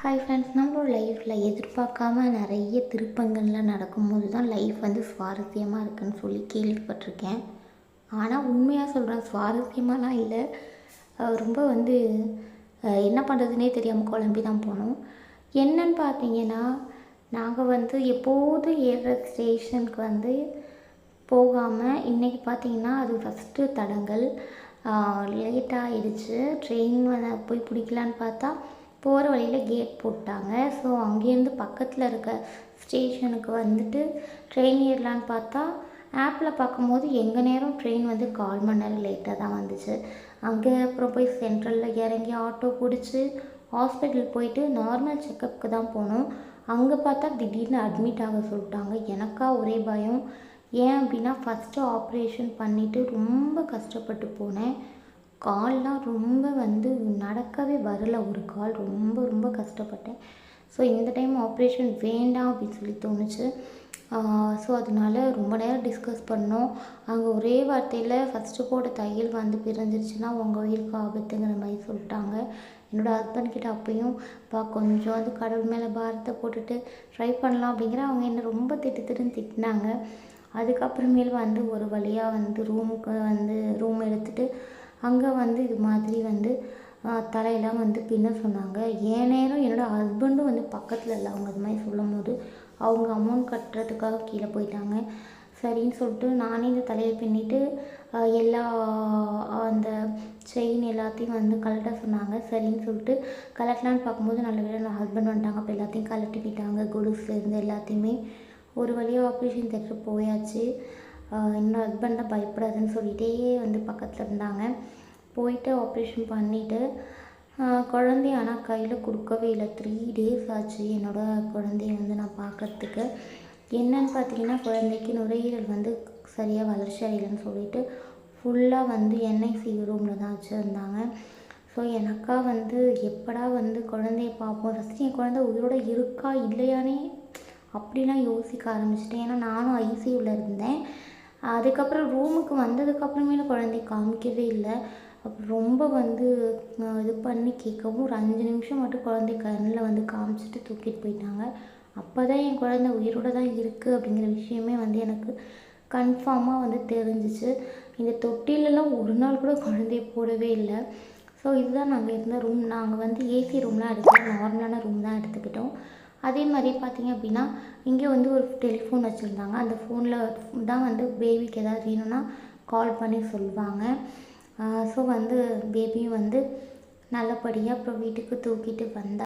Hi friends நம்மளோட லைஃப்பில் எதிர்பார்க்காம நிறைய திருப்பங்கள்லாம் நடக்கும்போது தான் லைஃப் வந்து சுவாரஸ்யமாக இருக்குன்னு சொல்லி கேள்விப்பட்டிருக்கேன். ஆனால் உண்மையாக சொல்கிறேன் சுவாரஸ்யமாலாம் இல்லை. ரொம்ப வந்து என்ன பண்ணுறதுனே தெரியாமல் குழம்பி தான் போனோம். என்னன்னு பார்த்தீங்கன்னா நாங்கள் வந்து எப்போதும் ஏறுற ஸ்டேஷனுக்கு வந்து போகாமல் இன்றைக்கி பார்த்தீங்கன்னா அது ஃபஸ்ட்டு தடங்கள். லேட் ஆகிடுச்சு ட்ரெயின் போய் பிடிக்கலான்னு பார்த்தா போகிற வழியில் கேட் போட்டாங்க. ஸோ அங்கேருந்து பக்கத்தில் இருக்க ஸ்டேஷனுக்கு வந்துட்டு ட்ரெயின் ஏறலான்னு பார்த்தா ஆப்பில் பார்க்கும்போது எங்கள் நேரம் ட்ரெயின் வந்து கால் மணி நேரம் லேட்டாக தான் வந்துச்சு. அங்கே அப்புறம் போய் சென்ட்ரலில் இறங்கி ஆட்டோ பிடிச்சி ஹாஸ்பிட்டல் போயிட்டு நார்மல் செக்கப்புக்கு தான் போனோம். அங்கே பார்த்தா திடீர்னு அட்மிட் ஆக சொல்லிட்டாங்க. எனக்கா ஒரே பயம். ஏன் அப்படின்னா ஃபஸ்ட்டு ஆப்ரேஷன் பண்ணிவிட்டு ரொம்ப கஷ்டப்பட்டு போனேன். கால்லாம் ரொம்ப வந்து நடக்கவே வரல. ஒரு கால் ரொம்ப ரொம்ப கஷ்டப்பட்டேன். ஸோ இந்த டைம் ஆப்ரேஷன் வேண்டாம் அப்படின்னு சொல்லி தோணுச்சு. ஸோ அதனால ரொம்ப நேரம் டிஸ்கஸ் பண்ணோம். அங்கே ஒரே வார்த்தையில் ஃபஸ்ட்டு போட்ட தையல் வந்து பிரிஞ்சிருச்சுன்னா உங்கள் உயிருக்கு ஆபத்துங்கிற மாதிரி சொல்லிட்டாங்க. என்னோடய ஹஸ்பண்ட் கிட்ட அப்பயும் பா கொஞ்சம் அது கடவுள் மேலே பாரத்தை போட்டுட்டு ட்ரை பண்ணலாம் அப்படிங்கிற அவங்க என்னை ரொம்ப திட்டு திட்டுன்னு திட்டினாங்க. அதுக்கப்புறமேல் வந்து ஒரு வழியாக வந்து ரூமுக்கு வந்து ரூம் எடுத்துகிட்டு அங்கே வந்து இது மாதிரி வந்து தலையெல்லாம் வந்து பின்ன சொன்னாங்க. ஏன் நேரம் என்னோடய ஹஸ்பண்டும் வந்து பக்கத்தில் இல்லை. அவங்க அது மாதிரி சொல்லும் போது அவங்க அமௌண்ட் கட்டுறதுக்காக கீழே போயிட்டாங்க. சரின்னு சொல்லிட்டு நானே இந்த தலையை பின்னிட்டு எல்லா அந்த செயின் எல்லாத்தையும் வந்து கலட்ட சொன்னாங்க. சரின்னு சொல்லிட்டு கலட்டலான்னு பார்க்கும்போது நல்ல வேலை நான் ஹஸ்பண்ட் வந்துட்டாங்க. அப்போ எல்லாத்தையும் கலட்டிக்கிட்டாங்க கொலுசுலேருந்து எல்லாத்தையுமே ஒரு வழியாக ஆப்ரேஷன் தேட்டர் போயாச்சு. இன்னும் என்னோட ஹஸ்பண்ட் தான் பயப்படாதுன்னு சொல்லிகிட்டே வந்து பக்கத்தில் இருந்தாங்க. போயிட்டு ஆப்ரேஷன் பண்ணிவிட்டு குழந்தைய ஆனால் கையில் கொடுக்கவே இல்லை. த்ரீ டேஸ் ஆச்சு என்னோடய குழந்தைய வந்து நான் பார்க்கறதுக்கு. என்னன்னு பார்த்தீங்கன்னா குழந்தைக்கு நுரையீரல் வந்து சரியாக வளர்ச்சி அடையலைன்னு சொல்லிட்டு ஃபுல்லாக வந்து என்ஐசி ரூமில் தான் வச்சுருந்தாங்க. ஸோ எனக்கா வந்து எப்படா வந்து குழந்தைய பார்ப்போம்? ஃபஸ்ட்டு என் குழந்தை உயிரோட இருக்கா இல்லையானே அப்படிலாம் யோசிக்க ஆரம்பிச்சிட்டேன். ஏன்னா நானும் ஐசியூவில் இருந்தேன். அதுக்கப்புறம் ரூமுக்கு வந்ததுக்கப்புறமே குழந்தைய காமிக்கவே இல்லை. அப்புறம் ரொம்ப வந்து இது பண்ணி கேட்கவும் ஒரு அஞ்சு நிமிஷம் மட்டும் குழந்தை கண்ணில் வந்து காமிச்சிட்டு தூக்கிட்டு போயிட்டாங்க. அப்போ தான் என் குழந்தை உயிரோட தான் இருக்குது அப்படிங்கிற விஷயமே வந்து எனக்கு கன்ஃபார்மாக வந்து தெரிஞ்சிச்சு. இந்த தொட்டிலெலாம் ஒரு நாள் கூட குழந்தைய போடவே இல்லை. ஸோ இதுதான் நாங்கள் இருந்த ரூம் நாங்கள் வந்து ஏசி ரூம்லாம் எடுக்கல நார்மலான ரூம் தான் எடுத்துக்கிட்டோம். அதே மாதிரி பார்த்தீங்க அப்படின்னா இங்கே வந்து ஒரு டெலிஃபோன் வச்சுருந்தாங்க. அந்த ஃபோனில் தான் வந்து பேபிக்கு ஏதாவது வேணும்னா கால் பண்ணி சொல்லுவாங்க ஸோ வந்து பேபியும் வந்து நல்லபடியாக அப்புறம் வீட்டுக்கு தூக்கிட்டு வந்தால்